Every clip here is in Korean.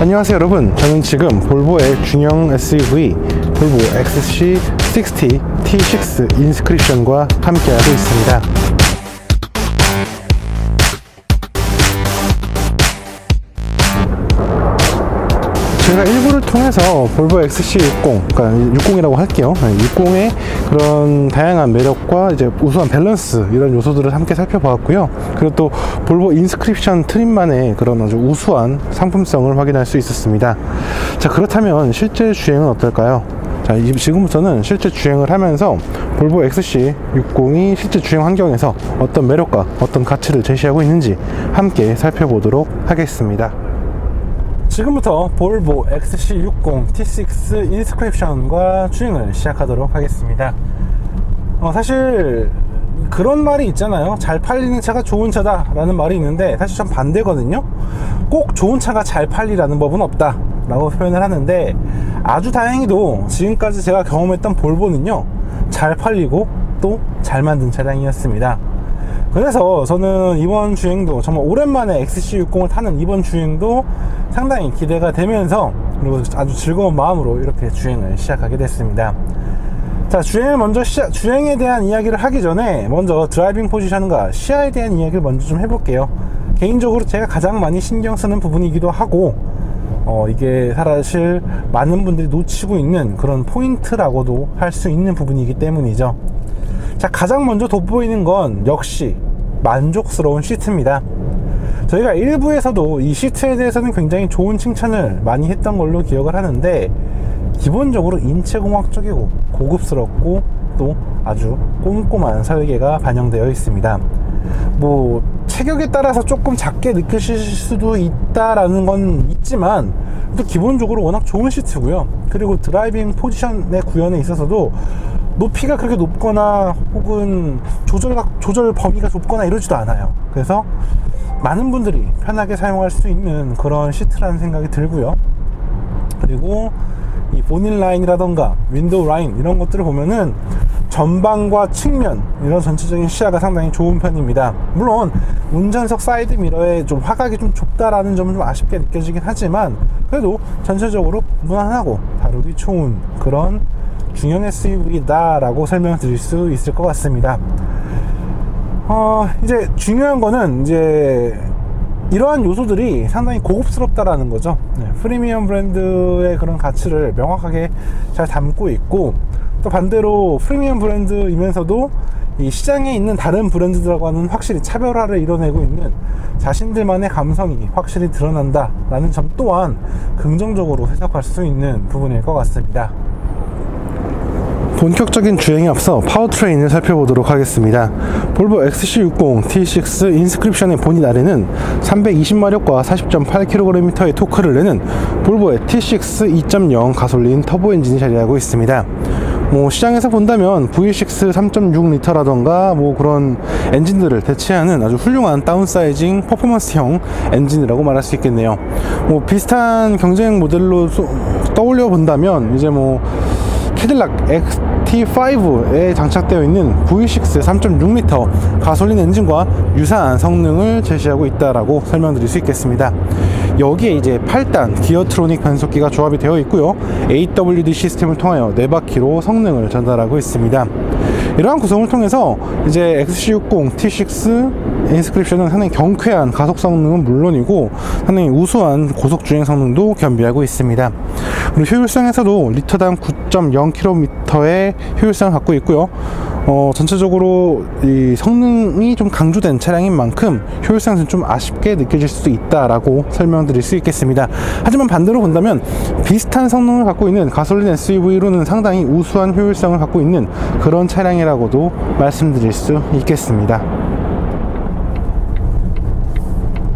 안녕하세요 여러분. 저는 지금 볼보의 중형 SUV 볼보 XC60 T6 인스크립션과 함께하고 있습니다 제가 일부를 통해서 볼보 XC60, 그러니까 60이라고 할게요. 60의 그런 다양한 매력과 이제 우수한 밸런스 이런 요소들을 함께 살펴보았고요. 그리고 또 볼보 인스크립션 트림만의 그런 아주 우수한 상품성을 확인할 수 있었습니다. 자 그렇다면 실제 주행은 어떨까요? 자, 이- 지금부터는 실제 주행을 하면서 볼보 XC60이 실제 주행 환경에서 어떤 매력과 어떤 가치를 제시하고 있는지 함께 살펴보도록 하겠습니다. 지금부터 볼보 XC60 T6 인스크립션과 주행을 시작하도록 하겠습니다. 어, 사실 그런 말이 있잖아요. 잘 팔리는 차가 좋은 차다라는 말이 있는데 사실 전 반대거든요. 꼭 좋은 차가 잘 팔리라는 법은 없다 라고 표현을 하는데 아주 다행히도 지금까지 제가 경험했던 볼보는요. 잘 팔리고 또 잘 만든 차량이었습니다. 그래서 저는 이번 주행도 정말 오랜만에 XC60을 타는 이번 주행도 상당히 기대가 되면서 그리고 아주 즐거운 마음으로 이렇게 주행을 시작하게 됐습니다. 자, 주행을 먼저 시작, 주행에 대한 이야기를 하기 전에 먼저 드라이빙 포지션과 시야에 대한 이야기를 먼저 좀 해볼게요. 개인적으로 제가 가장 많이 신경 쓰는 부분이기도 하고, 어, 이게 사실 많은 분들이 놓치고 있는 그런 포인트라고도 할 수 있는 부분이기 때문이죠. 자, 가장 먼저 돋보이는 건 역시 만족스러운 시트입니다. 저희가 일부에서도 이 시트에 대해서는 굉장히 좋은 칭찬을 많이 했던 걸로 기억을 하는데 기본적으로 인체공학적이고 고급스럽고 또 아주 꼼꼼한 설계가 반영되어 있습니다. 뭐 체격에 따라서 조금 작게 느끼실 수도 있다라는 건 있지만 또 기본적으로 워낙 좋은 시트고요. 그리고 드라이빙 포지션의 구현에 있어서도 높이가 그렇게 높거나 혹은 조절 조절 범위가 좁거나 이러지도 않아요. 그래서 많은 분들이 편하게 사용할 수 있는 그런 시트라는 생각이 들고요. 그리고 이 본인 라인이라던가 윈도우 라인 이런 것들을 보면은 전방과 측면 이런 전체적인 시야가 상당히 좋은 편입니다. 물론 운전석 사이드 미러에 좀 화각이 좀 좁다라는 점은 좀 아쉽게 느껴지긴 하지만 그래도 전체적으로 무난하고 다루기 좋은 그런 중형 SUV다라고 설명을 드릴 수 있을 것 같습니다. 어, 이제 중요한 거는 이제 이러한 요소들이 상당히 고급스럽다라는 거죠. 네, 프리미엄 브랜드의 그런 가치를 명확하게 잘 담고 있고 또 반대로 프리미엄 브랜드이면서도 이 시장에 있는 다른 브랜드들과는 확실히 차별화를 이뤄내고 있는 자신들만의 감성이 확실히 드러난다라는 점 또한 긍정적으로 해석할 수 있는 부분일 것 같습니다. 본격적인 주행에 앞서 파워트레인을 살펴보도록 하겠습니다. 볼보 XC60 T6 인스크립션의 본인 아래는 320마력과 40.8kgm의 토크를 내는 볼보의 T6 2.0 가솔린 터보 엔진이 자리하고 있습니다. 뭐 시장에서 본다면 V6 3.6L라던가 뭐 그런 엔진들을 대체하는 아주 훌륭한 다운사이징 퍼포먼스형 엔진이라고 말할 수 있겠네요. 뭐 비슷한 경쟁 모델로 소- 떠올려 본다면 이제 뭐 캐딜락 XT5에 장착되어 있는 V6 3.6L 가솔린 엔진과 유사한 성능을 제시하고 있다라고 설명드릴 수 있겠습니다. 여기에 이제 8단 기어트로닉 변속기가 조합이 되어 있고요. AWD 시스템을 통하여 4바퀴로 성능을 전달하고 있습니다. 이러한 구성을 통해서 이제 XC60 T6 인스크립션은 상당히 경쾌한 가속 성능은 물론이고 상당히 우수한 고속 주행 성능도 겸비하고 있습니다. 그리고 효율성에서도 리터당 9.0km의 효율성을 갖고 있고요. 어, 전체적으로 이 성능이 좀 강조된 차량인 만큼 효율성은 좀 아쉽게 느껴질 수도 있다라고 설명드릴 수 있겠습니다. 하지만 반대로 본다면 비슷한 성능을 갖고 있는 가솔린 SUV로는 상당히 우수한 효율성을 갖고 있는 그런 차량이라고도 말씀드릴 수 있겠습니다.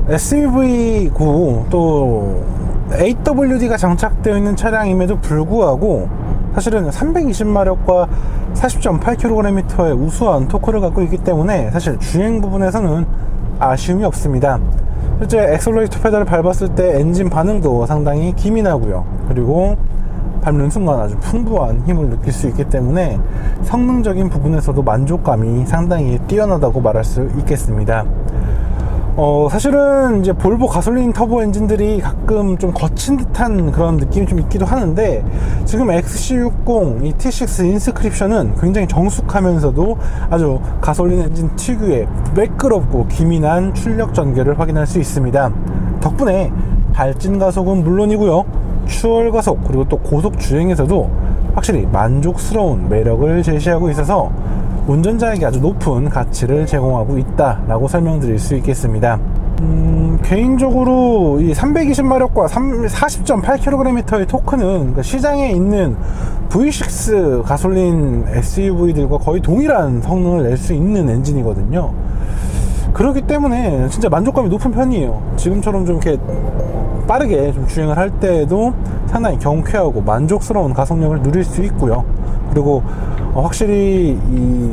SUV고 또 AWD가 장착되어 있는 차량임에도 불구하고 사실은 320마력과 40.8kgm의 우수한 토크를 갖고 있기 때문에 사실 주행 부분에서는 아쉬움이 없습니다. 실제 엑셀러레이터 페달을 밟았을 때 엔진 반응도 상당히 기민하고요. 그리고 밟는 순간 아주 풍부한 힘을 느낄 수 있기 때문에 성능적인 부분에서도 만족감이 상당히 뛰어나다고 말할 수 있겠습니다. 어, 사실은 이제 볼보 가솔린 터보 엔진들이 가끔 좀 거친 듯한 그런 느낌이 좀 있기도 하는데 지금 XC60 이 T6 인스크립션은 굉장히 정숙하면서도 아주 가솔린 엔진 특유의 매끄럽고 기민한 출력 전개를 확인할 수 있습니다. 덕분에 발진 가속은 물론이고요. 추월 가속 그리고 또 고속 주행에서도 확실히 만족스러운 매력을 제시하고 있어서 운전자에게 아주 높은 가치를 제공하고 있다라고 설명드릴 수 있겠습니다. 음, 개인적으로 이 320마력과 40.8kgm의 토크는 그러니까 시장에 있는 V6 가솔린 SUV들과 거의 동일한 성능을 낼 수 있는 엔진이거든요. 그렇기 때문에 진짜 만족감이 높은 편이에요. 지금처럼 좀 이렇게 빠르게 좀 주행을 할 때에도 상당히 경쾌하고 만족스러운 가속력을 누릴 수 있고요. 그리고 어, 확실히 이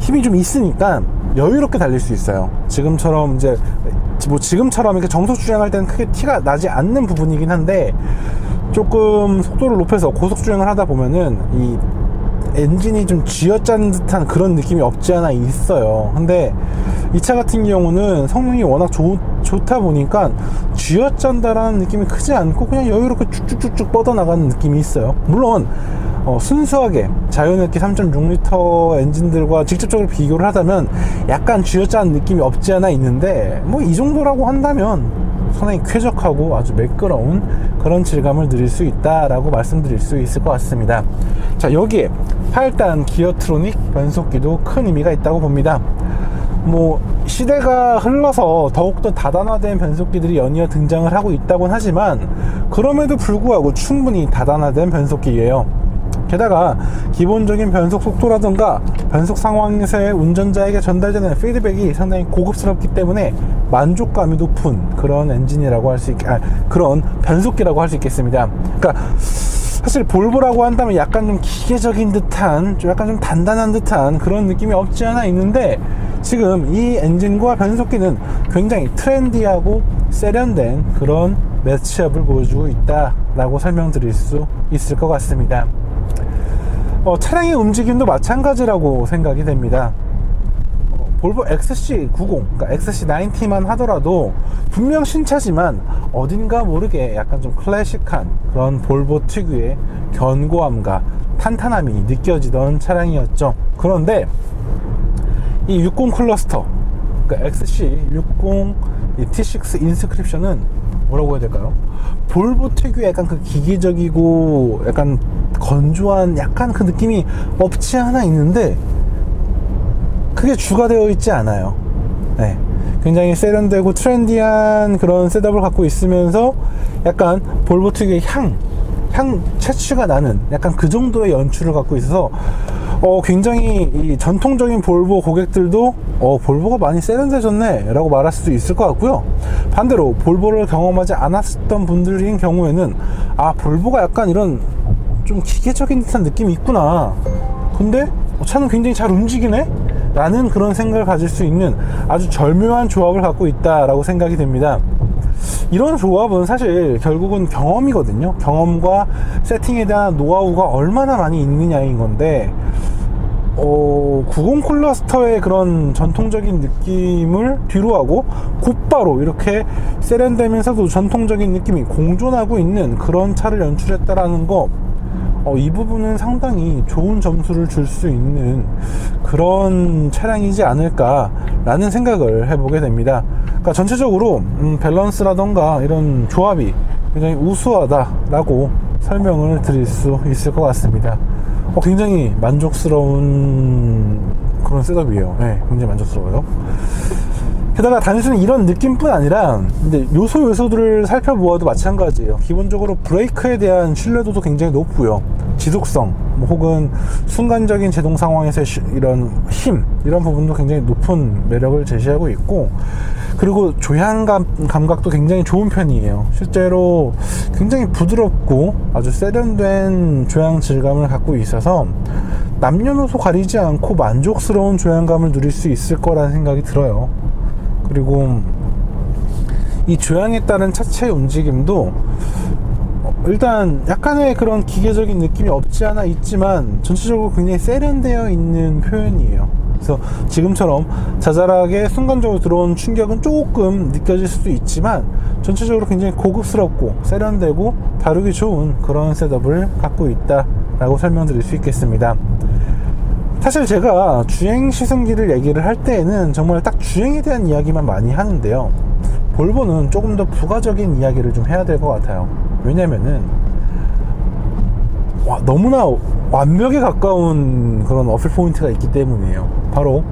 힘이 좀 있으니까 여유롭게 달릴 수 있어요. 지금처럼 이제 뭐 지금처럼 이렇게 정속 주행할 때는 크게 티가 나지 않는 부분이긴 한데 조금 속도를 높여서 고속 주행을 하다 보면은 이 엔진이 좀 쥐어짠 듯한 그런 느낌이 없지 않아 있어요. 근데 이 차 같은 경우는 성능이 워낙 좋, 좋다 보니까 쥐어짠다라는 느낌이 크지 않고 그냥 여유롭게 쭉쭉쭉쭉 뻗어나가는 느낌이 있어요. 물론 어, 순수하게 자연흡기 3.6L 엔진들과 직접적으로 비교를 하자면 약간 쥐어짠 느낌이 없지 않아 있는데 뭐 이 정도라고 한다면 상당히 쾌적하고 아주 매끄러운 그런 질감을 누릴 수 있다라고 말씀드릴 수 있을 것 같습니다. 자 여기에 8단 기어트로닉 변속기도 큰 의미가 있다고 봅니다. 뭐 시대가 흘러서 더욱더 다단화된 변속기들이 연이어 등장을 하고 있다곤 하지만 그럼에도 불구하고 충분히 다단화된 변속기예요. 게다가 기본적인 변속 속도라든가 변속 상황에서의 운전자에게 전달되는 피드백이 상당히 고급스럽기 때문에 만족감이 높은 그런 엔진이라고 할 수 있, 아, 그런 변속기라고 할 수 있겠습니다. 그러니까 사실 볼보라고 한다면 약간 좀 기계적인 듯한, 좀 약간 좀 단단한 듯한 그런 느낌이 없지 않아 있는데 지금 이 엔진과 변속기는 굉장히 트렌디하고 세련된 그런 매치업을 보여주고 있다라고 설명드릴 수 있을 것 같습니다. 어, 차량의 움직임도 마찬가지라고 생각이 됩니다. 어, 볼보 XC90, 그러니까 XC90만 하더라도 분명 신차지만 어딘가 모르게 약간 좀 클래식한 그런 볼보 특유의 견고함과 탄탄함이 느껴지던 차량이었죠. 그런데 이 60 클러스터, 그러니까 XC60 T6 인스크립션은 뭐라고 해야 될까요? 볼보 특유의 약간 그 기계적이고 약간 건조한 약간 그 느낌이 없지 않아 있는데 크게 주가 되어 있지 않아요. 네. 굉장히 세련되고 트렌디한 그런 셋업을 갖고 있으면서 약간 볼보 특유의 향, 향 채취가 나는 약간 그 정도의 연출을 갖고 있어서 어, 굉장히 이 전통적인 볼보 고객들도 어, 볼보가 많이 세련돼졌네 라고 말할 수도 있을 것 같고요. 반대로 볼보를 경험하지 않았던 분들인 경우에는 아 볼보가 약간 이런 좀 기계적인 듯한 느낌이 있구나. 근데 차는 굉장히 잘 움직이네? 라는 그런 생각을 가질 수 있는 아주 절묘한 조합을 갖고 있다라고 생각이 됩니다. 이런 조합은 사실 결국은 경험이거든요. 경험과 세팅에 대한 노하우가 얼마나 많이 있느냐인 건데, 어, 90 클러스터의 그런 전통적인 느낌을 뒤로하고 곧바로 이렇게 세련되면서도 전통적인 느낌이 공존하고 있는 그런 차를 연출했다라는 거, 어, 이 부분은 상당히 좋은 점수를 줄 수 있는 그런 차량이지 않을까라는 생각을 해보게 됩니다. 그러니까 전체적으로 음, 밸런스라던가 이런 조합이 굉장히 우수하다라고 설명을 드릴 수 있을 것 같습니다. 어, 굉장히 만족스러운 그런 셋업이에요. 네, 굉장히 만족스러워요. 게다가 단순히 이런 느낌뿐 아니라 근데 요소 요소들을 살펴보아도 마찬가지예요. 기본적으로 브레이크에 대한 신뢰도도 굉장히 높고요. 지속성 뭐 혹은 순간적인 제동 상황에서의 시- 이런 힘 이런 부분도 굉장히 높은 매력을 제시하고 있고 그리고 조향 감 감각도 굉장히 좋은 편이에요. 실제로 굉장히 부드럽고 아주 세련된 조향 질감을 갖고 있어서 남녀노소 가리지 않고 만족스러운 조향감을 누릴 수 있을 거라는 생각이 들어요. 그리고 이 조향에 따른 차체 움직임도 어, 일단 약간의 그런 기계적인 느낌이 없지 않아 있지만 전체적으로 굉장히 세련되어 있는 표현이에요. 그래서 지금처럼 자잘하게 순간적으로 들어온 충격은 조금 느껴질 수도 있지만 전체적으로 굉장히 고급스럽고 세련되고 다루기 좋은 그런 셋업을 갖고 있다라고 설명드릴 수 있겠습니다. 사실 제가 주행 시승기를 얘기를 할 때에는 정말 딱 주행에 대한 이야기만 많이 하는데요. 볼보는 조금 더 부가적인 이야기를 좀 해야 될 것 같아요. 왜냐면은 와, 너무나 완벽에 가까운 그런 어필 포인트가 있기 때문이에요. 바로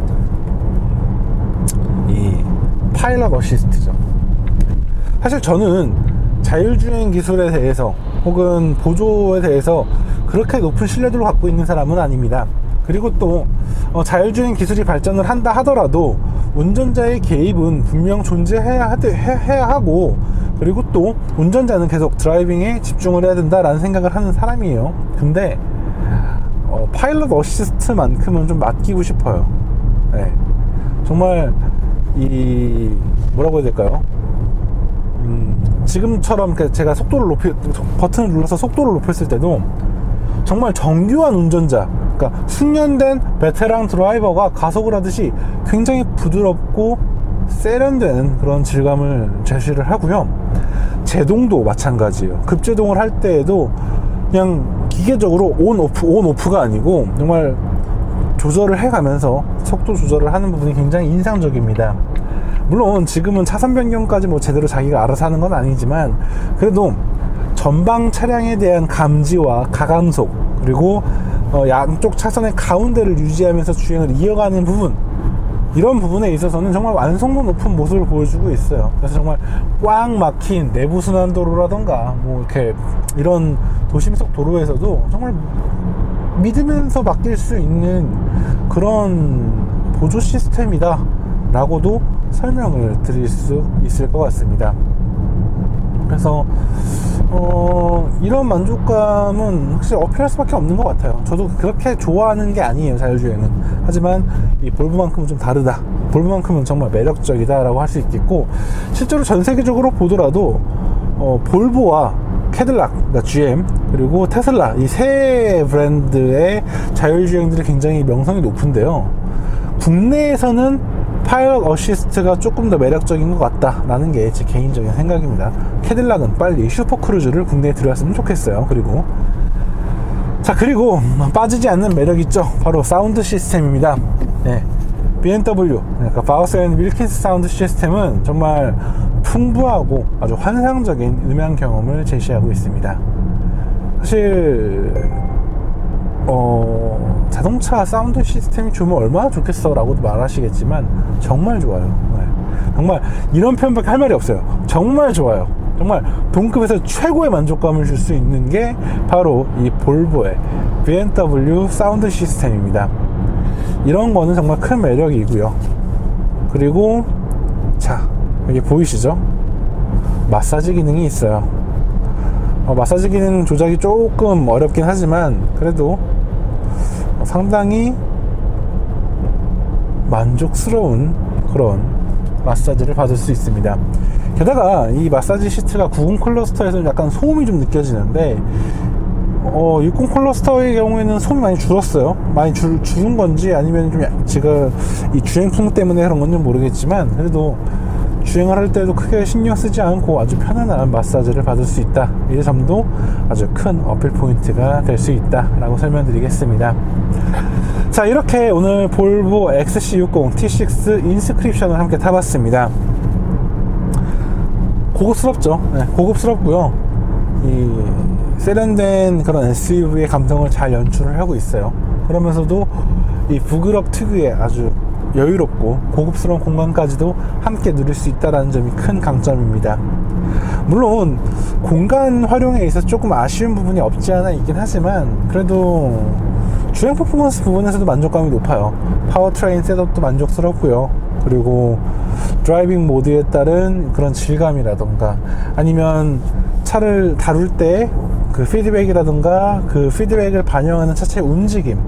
이 파일럿 어시스트죠. 사실 저는 자율주행 기술에 대해서 혹은 보조에 대해서 그렇게 높은 신뢰도를 갖고 있는 사람은 아닙니다. 그리고 또 어, 자율주행 기술이 발전을 한다 하더라도 운전자의 개입은 분명 존재해야 하, 해야 하고 그리고 또 운전자는 계속 드라이빙에 집중을 해야 된다라는 생각을 하는 사람이에요. 근데 어, 파일럿 어시스트만큼은 좀 맡기고 싶어요. 네. 정말 이 뭐라고 해야 될까요? 음, 지금처럼 그 제가 속도를 높이 버튼을 눌러서 속도를 높였을 때도 정말 정교한 운전자, 그러니까 숙련된 베테랑 드라이버가 가속을 하듯이 굉장히 부드럽고 세련된 그런 질감을 제시를 하고요. 제동도 마찬가지예요. 급제동을 할 때에도 그냥 기계적으로 온 오프 온 오프가 아니고 정말 조절을 해가면서 속도 조절을 하는 부분이 굉장히 인상적입니다. 물론 지금은 차선 변경까지 뭐 제대로 자기가 알아서 하는 건 아니지만 그래도 전방 차량에 대한 감지와 가감속 그리고 어, 양쪽 차선의 가운데를 유지하면서 주행을 이어가는 부분 이런 부분에 있어서는 정말 완성도 높은 모습을 보여주고 있어요. 그래서 정말 꽉 막힌 내부 순환도로라던가 뭐 이렇게 이런 도심 속 도로에서도 정말 믿으면서 맡길 수 있는 그런 보조 시스템이다 라고도 설명을 드릴 수 있을 것 같습니다. 그래서 어, 이런 만족감은 확실히 어필할 수밖에 없는 것 같아요. 저도 그렇게 좋아하는 게 아니에요, 자율주행은. 하지만 이 볼보만큼은 좀 다르다. 볼보만큼은 정말 매력적이다라고 할 수 있겠고, 실제로 전 세계적으로 보더라도 어, 볼보와 캐딜락, 그러니까 GM, 그리고 테슬라 이 세 브랜드의 자율주행들이 굉장히 명성이 높은데요. 국내에서는 파일럿 어시스트가 조금 더 매력적인 것 같다라는 게 제 개인적인 생각입니다. 캐딜락은 빨리 슈퍼크루즈를 국내에 들어왔으면 좋겠어요. 그리고 자 그리고 빠지지 않는 매력 있죠. 바로 사운드 시스템입니다. 네. BMW 그러니까 바우스 앤 윌킨스 사운드 시스템은 정말 풍부하고 아주 환상적인 음향 경험을 제시하고 있습니다. 사실 어, 자동차 사운드 시스템이 좋으면 얼마나 좋겠어 라고도 말하시겠지만 정말 좋아요 네. 정말 이런 표현밖에 할 말이 없어요 정말 좋아요 정말 동급에서 최고의 만족감을 줄 수 있는 게 바로 이 볼보의 BMW 사운드 시스템입니다. 이런 거는 정말 큰 매력이고요. 그리고 자 여기 보이시죠? 마사지 기능이 있어요. 어, 마사지 기능 조작이 조금 어렵긴 하지만 그래도 상당히 만족스러운 그런 마사지를 받을 수 있습니다. 게다가 이 마사지 시트가 90 클러스터에서는 약간 소음이 좀 느껴지는데 어, 60 클러스터의 경우에는 소음이 많이 줄었어요. 많이 줄, 줄은 건지 아니면 좀 제가 이 주행풍 때문에 그런 건지 모르겠지만 그래도 주행을 할 때도 크게 신경 쓰지 않고 아주 편안한 마사지를 받을 수 있다. 이 점도 아주 큰 어필 포인트가 될 수 있다라고 설명드리겠습니다. 자, 이렇게 오늘 볼보 XC60 T6 인스크립션을 함께 타봤습니다. 고급스럽죠. 네, 고급스럽고요. 이 세련된 그런 SUV의 감성을 잘 연출을 하고 있어요. 그러면서도 이 부그럽 특유의 아주 여유롭고 고급스러운 공간까지도 함께 누릴 수 있다는 점이 큰 강점입니다. 물론 공간 활용에 있어서 조금 아쉬운 부분이 없지 않아 있긴 하지만 그래도 주행 퍼포먼스 부분에서도 만족감이 높아요. 파워트레인 셋업도 만족스럽고요. 그리고 드라이빙 모드에 따른 그런 질감이라던가 아니면 차를 다룰 때 그 피드백이라던가 그 피드백을 반영하는 차체의 움직임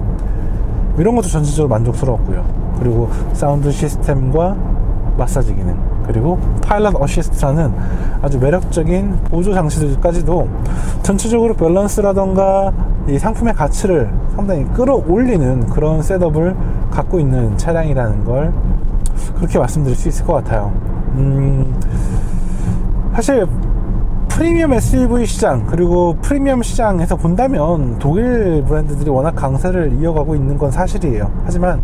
이런 것도 전체적으로 만족스러웠고요. 그리고 사운드 시스템과 마사지 기능 그리고 파일럿 어시스트라는 아주 매력적인 보조 장치들까지도 전체적으로 밸런스라던가 이 상품의 가치를 상당히 끌어올리는 그런 셋업을 갖고 있는 차량이라는 걸 그렇게 말씀드릴 수 있을 것 같아요. 음, 사실 프리미엄 SUV 시장 그리고 프리미엄 시장에서 본다면 독일 브랜드들이 워낙 강세를 이어가고 있는 건 사실이에요. 하지만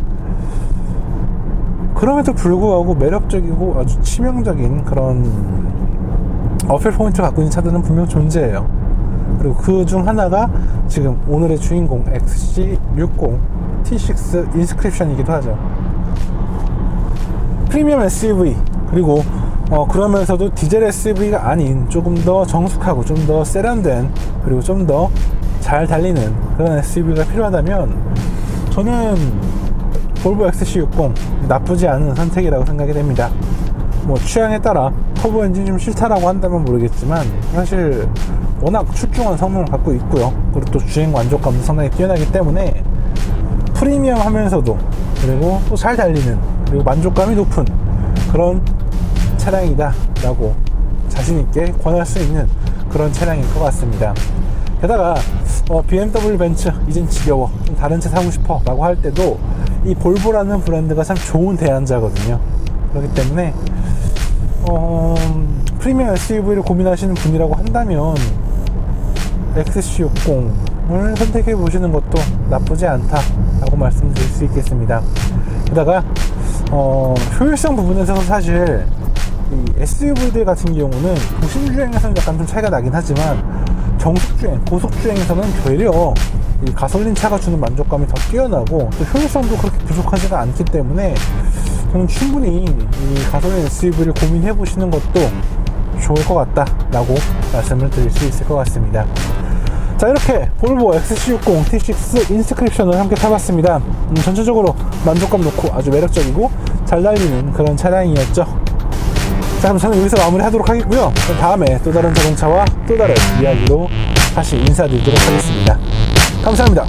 그럼에도 불구하고 매력적이고 아주 치명적인 그런 어필 포인트를 갖고 있는 차들은 분명 존재해요. 그리고 그 중 하나가 지금 오늘의 주인공 XC60 T6 인스크립션이기도 하죠. 프리미엄 SUV 그리고 어, 그러면서도 디젤 SUV가 아닌 조금 더 정숙하고 좀 더 세련된 그리고 좀 더 잘 달리는 그런 SUV가 필요하다면 저는 볼보 XC60 나쁘지 않은 선택이라고 생각이 됩니다. 뭐 취향에 따라 터보 엔진 좀 싫다라고 한다면 모르겠지만 사실 워낙 출중한 성능을 갖고 있고요. 그리고 또 주행 만족감도 상당히 뛰어나기 때문에 프리미엄 하면서도 그리고 또 잘 달리는 그리고 만족감이 높은 그런 차량이다 라고 자신있게 권할 수 있는 그런 차량일 것 같습니다. 게다가 어, BMW 벤츠 이젠 지겨워. 좀 다른 차 사고 싶어 라고 할 때도 이 볼보라는 브랜드가 참 좋은 대안자거든요. 그렇기 때문에 어, 프리미엄 SUV를 고민하시는 분이라고 한다면 XC60을 선택해 보시는 것도 나쁘지 않다라고 말씀드릴 수 있겠습니다. 게다가 어, 효율성 부분에서 사실 이 SUV들 같은 경우는 도심 주행에서는 약간 좀 차이가 나긴 하지만 정속 주행, 고속 주행에서는 되려 이 가솔린 차가 주는 만족감이 더 뛰어나고 또 효율성도 그렇게 부족하지가 않기 때문에 저는 충분히 이 가솔린 SUV를 고민해 보시는 것도 좋을 것 같다라고 말씀을 드릴 수 있을 것 같습니다. 자 이렇게 볼보 XC60 T6 인스크립션을 함께 타봤습니다. 음, 전체적으로 만족감 높고 아주 매력적이고 잘 달리는 그런 차량이었죠. 자 그럼 저는 여기서 마무리 하도록 하겠고요. 그럼 다음에 또 다른 자동차와 또 다른 이야기로 다시 인사드리도록 하겠습니다. 감사합니다.